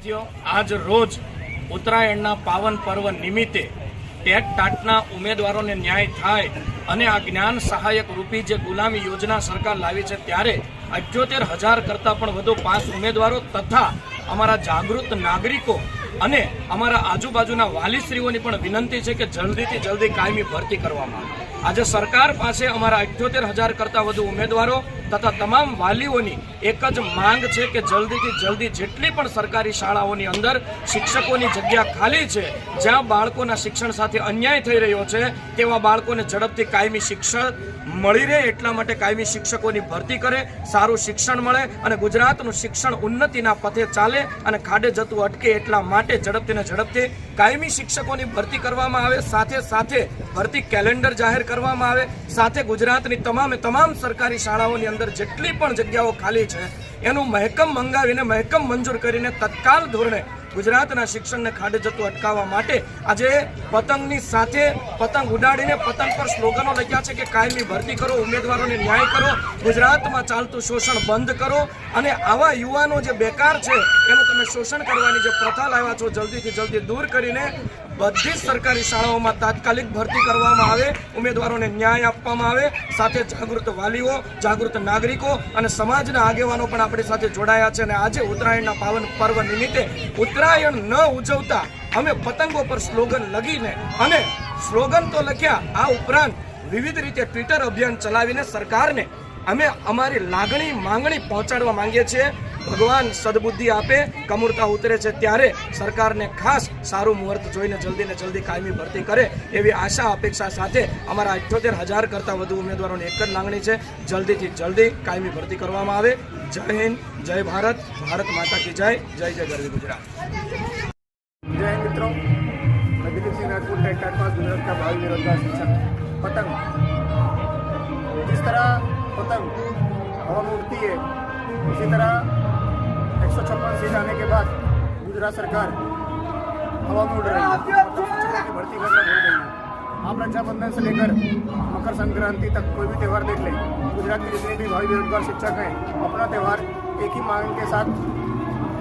વિદ્યાર્થીઓ, આજ રોજ ઉત્તરાયણના પાવન પર્વ નિમિત્તે ટેટ ટાટના ઉમેદવારોને ન્યાય થાય અને આ જ્ઞાન સહાયક રૂપી જે ગુલામી યોજના સરકાર લાવી છે ત્યારે અઠ્યોતેર હજાર કરતાં પણ વધુ પાંચ ઉમેદવારો તથા અમારા જાગૃત નાગરિકો અને અમારા આજુબાજુના વાલીશ્રીઓની પણ વિનંતી છે કે જલ્દીથી જલ્દી કાયમી ભરતી કરવામાં આવે. આજે સરકાર પાસે અમારા અઠ્યોતેર હજાર કરતાં વધુ ઉમેદવારો તથા તમામ વાલીઓની એક જ માંગ છે કે જલ્દીથી જલ્દી જેટલી પણ સરકારી શાળાઓની અંદર શિક્ષકોની જગ્યા ખાલી છે, જ્યાં બાળકોના શિક્ષણ સાથે અન્યાય થઈ રહ્યો છે, તેવા બાળકોને ઝડપથી કાયમી શિક્ષણ મળી રહે એટલા માટે કાયમી શિક્ષકોની ભરતી કરે, સારું શિક્ષણ મળે અને ગુજરાતનું શિક્ષણ ઉન્નતિના પથે ચાલે અને ખાડે જતું અટકે એટલા માટે ઝડપથી ને ઝડપથી કાયમી શિક્ષકોની ભરતી કરવામાં આવે, સાથે સાથે ભરતી કેલેન્ડર જાહેર કરવામાં આવે, સાથે ગુજરાતની તમામે તમામ સરકારી શાળાઓની અંદર જેટલી પણ જગ્યાઓ ખાલી છે, એનું મહેકમ મંગાવીને, મહેકમ મંજૂર કરીને તત્કાલ ધોરણે ગુજરાતના શિક્ષણને ખાડે જતું અટકાવવા માટે આજે પતંગની સાથે પતંગ ઉડાડીને પતંગ પર સ્લોગનો લખ્યા છે કે કાયમી ભરતી કરો, ઉમેદવારોને ન્યાય કરો, ગુજરાતમાં ચાલતું શોષણ બંધ કરો અને આવા યુવાનો જે બેકાર છે, એનું તમે શોષણ કરવાની જે પ્રથા લાવ્યા છો, જલ્દીથી જલ્દી દૂર કરીને બધી જ સરકારી શાળાઓમાં તાત્કાલિક ભરતી કરવામાં આવે, ઉમેદવારોને ન્યાય આપવામાં આવે, સાથે જાગૃત વાલીઓ, જાગૃત નાગરિકો અને સમાજના આગેવાનો પણ આપણી સાથે જોડાયા છે અને આજે ઉત્તરાયણના પાવન પર્વ નિમિત્તે ઉત્તરાયણ ન ઉજવતા અમે પતંગો પર સ્લોગન લગીને અને સ્લોગન તો લખ્યા, આ ઉપરાંત વિવિધ રીતે ટ્વિટર અભિયાન ચલાવીને સરકારને અમે અમારી લાગણી માંગણી પહોંચાડવા માંગીએ છીએ ભગવાન સદબુદ્ધિ આપે કમુરતા ઉતરે છે ત્યારે સરકારને ખાસ સારું મુહૂર્ત જોઈને જલ્દી ને જલ્દી કાયમી ભરતી કરે એવી આશા અપેક્ષા સાથે અમારા અઠ્યોતેર હજાર કરતાં વધુ ઉમેદવારોની એક જ માંગણી છે જલ્દીથી જલ્દી કાયમી ભરતી કરવામાં આવે જય હિન્દ જય ભારત ભારત માતા કી જય જય જય ગરવી ગુજરાત जय हिंद मित्रों मैं दिलीप सिंह राजपूत टेट टाट पास गुजरात का भावी बेरोजगार शिक्षक पतंग जिस तरह पतंग हवा में उड़ती है। उसी तरह एक सौ छप्पन सीट आने के बाद गुजरात सरकार हवा में उड़ रही है। भर्ती करना भूल गई आप रक्षाबंधन से लेकर मकर संक्रांति तक कोई भी त्यौहार देख लें, गुजरात के जितने भी भावी बेरोजगार शिक्षक हैं, अपना त्यौहार एक ही मांग के साथ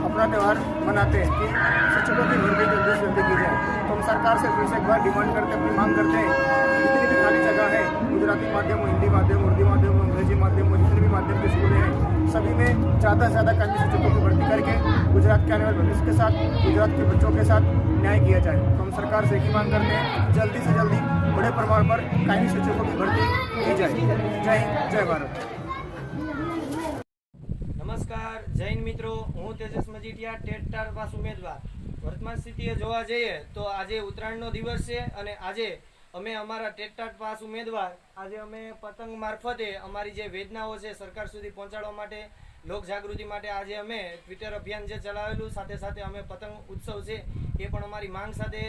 अपना त्यौहार मनाते हैं कि शिक्षकों की भर्ती जल्दी से जल्दी सरकार से फिर से एक बार डिमांड करते अपनी मांग करते हैं जितनी भी खाली जगह है गुजराती माध्यम हो हिंदी माध्यम उर्दू माध्यम हो अंग्रेजी माध्यम हो जितने भी माध्यम के स्कूल हैं सभी में ज़्यादा से ज़्यादा कानूनी शिक्षकों की भर्ती करके गुजरात के आने वाले भविष्य के साथ गुजरात के बच्चों के साथ न्याय किया जाए तो हम सरकार से एक ही मांग करते हैं जल्दी से जल्दी बड़े प्रमाण पर कानूनी शिक्षकों की भर्ती की जाए जय हिंद जय भारत નમસ્કાર જૈન મિત્રો હું Tejas Majithia TET TAT pass ઉમેદવાર વર્તમાન સ્થિતિએ જોવા જઈએ તો આજે ઉત્તરાયણનો દિવસ છે અને આજે અમે અમારા ટેટટાટ પાસ ઉમેદવાર આજે અમે પતંગ મારફતે અમારી જે વેદનાઓ છે સરકાર સુધી પહોંચાડવા માટે, લોક જાગૃતિ માટે આજે અમે ટ્વિટર અભિયાન જે ચલાવેલું, સાથે સાથે અમે પતંગ ઉત્સવ છે એ પણ અમારી માંગ સાથે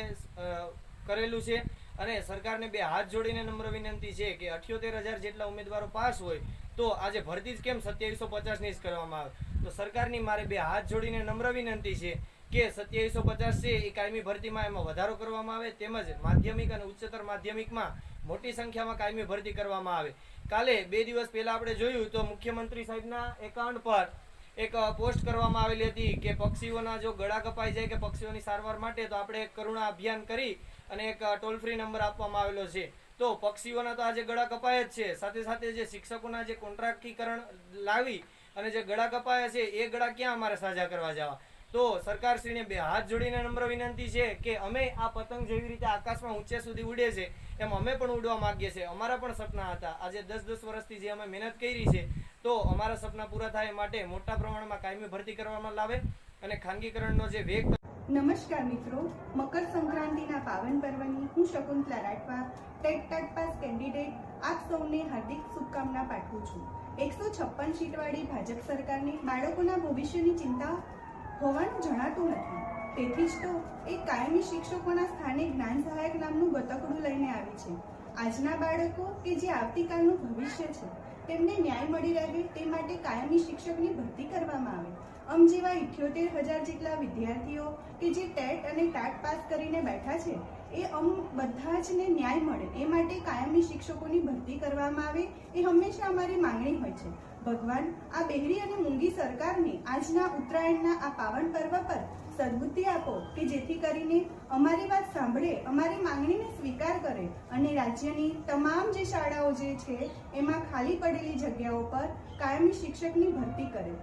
કરેલું છે અને સરકારને બે હાથ જોડીને નમ્ર વિનંતી છે કે અઠ્યોતેર હજાર જેટલા ઉમેદવારો પાસ હોય તો આજે ભરતી જ કેમ સત્યાવીસો પચાસની જ કરવામાં આવે? તો સરકારની મારે બે હાથ જોડીને નમ્ર વિનંતી છે કે સત્યાવીસો પચાસ છે, એ કાયમી ભરતીમાં એમાં વધારો કરવામાં આવે, તેમજ માધ્યમિક અને ઉચ્ચતર માધ્યમિકમાં મોટી સંખ્યામાં કાયમી ભરતી કરવામાં આવે. કાલે બે દિવસ પહેલાં આપણે જોયું તો મુખ્યમંત્રી સાહેબના એકાઉન્ટ પર એક પોસ્ટ કરવામાં આવેલી હતી કે પક્ષીઓના જો ગળા કપાઈ જાય કે પક્ષીઓની સારવાર માટે, તો આપણે એક કરુણા અભિયાન કરી અને એક ટોલ ફ્રી નંબર આપવામાં આવેલો છે. તો પક્ષીઓના તો આજે ગળા કપાય જ છે. સાથે સાથે જે શિક્ષકોના જે કોન્ટ્રાક્ટીકરણ લાવી અને જે ગળા કપાયા છે, એ ગળા ક્યાં અમારે સાજા કરવા જવા? તો સરકારશ્રીને બે હાથ જોડીને નમ્ર વિનંતી છે કે અમે આ પતંગ જેવી રીતે આકાશમાં ઊંચે સુધી ઉડે છે, એમ અમે પણ ઉડવા માંગીએ છીએ. અમારા પણ સપના હતા. આજે દસ દસ વર્ષથી જે અમે મહેનત કરી છે, તો અમારા સપના પૂરા થાય માટે મોટા પ્રમાણમાં કાયમી ભરતી કરવામાં લાવે અને ખાનગીકરણનો જે વેગ નમસ્કાર મિત્રો. મકર સંક્રાંતિના પાવન પર્વની હું Shakuntala Rathwa, TET TAT pass candidate, આપ સૌને હાર્દિક શુભકામના પાઠવું છું. એકસો છપ્પન સીટવાળી ભાજપ સરકારને બાળકોના ભવિષ્યની ચિંતા હોવાનું જણાતું નથી. તેથી જ તો એ કાયમી શિક્ષકોના સ્થાને જ્ઞાન સહાયક નામનું ગતકડું લઈને આવી છે. આજના બાળકો કે જે આવતીકાલનું ભવિષ્ય છે, તેમને ન્યાય મળી રહે તે માટે કાયમી શિક્ષકની ભરતી કરવામાં આવે. અમ જેવા ઇઠ્યોતેર હજાર જેટલા વિદ્યાર્થીઓ કે જે ટેટ અને ટાટ પાસ કરીને બેઠા છે, એ અમ બધા જને ન્યાય મળે. એ માટે કાયમી શિક્ષકોની ભરતી કરવામાં આવે, એ હંમેશા અમારી માંગણી હોય છે. ભગવાન, આ બહેરી અને મૂંગી સરકારને આજના ઉત્તરાયણના આ પાવન પર્વ પર સદબુદ્ધિ આપો કે જેથી કરીને અમારી વાત સાંભળે, અમારી માંગણીને સ્વીકાર કરે અને રાજ્યની તમામ જે શાળાઓ જે છે, એમાં ખાલી પડેલી જગ્યાઓ પર કાયમી શિક્ષકની ભરતી કરે.